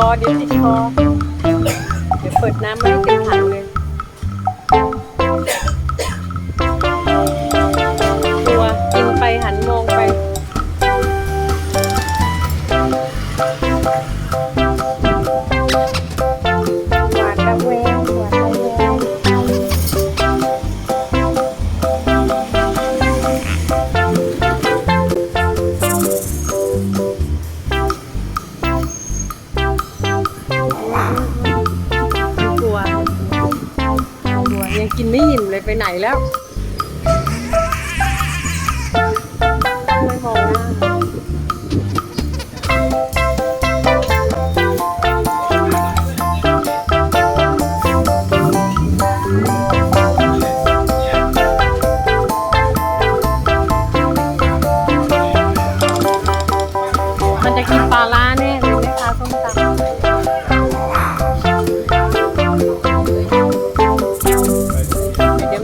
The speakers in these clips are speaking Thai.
คอเดี๋ยวติดคอเดี๋ยวเปิดน้ำมัน บัวบัวยังกินไม่อิ่มเลยไปไหนแล้ว ไม่มองหน้า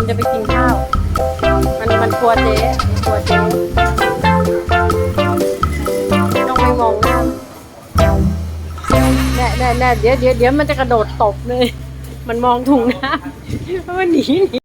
จะไปกินข้าว มันมันกลัวเจ๊มันกลัวเจ๊ต้องไปมองหน้าแน่แน่แน่เดี๋ยวเดี๋ยวเดี๋ยวมันจะกระโดดตบเลย มันมองถุงน้ำมันหนีหนี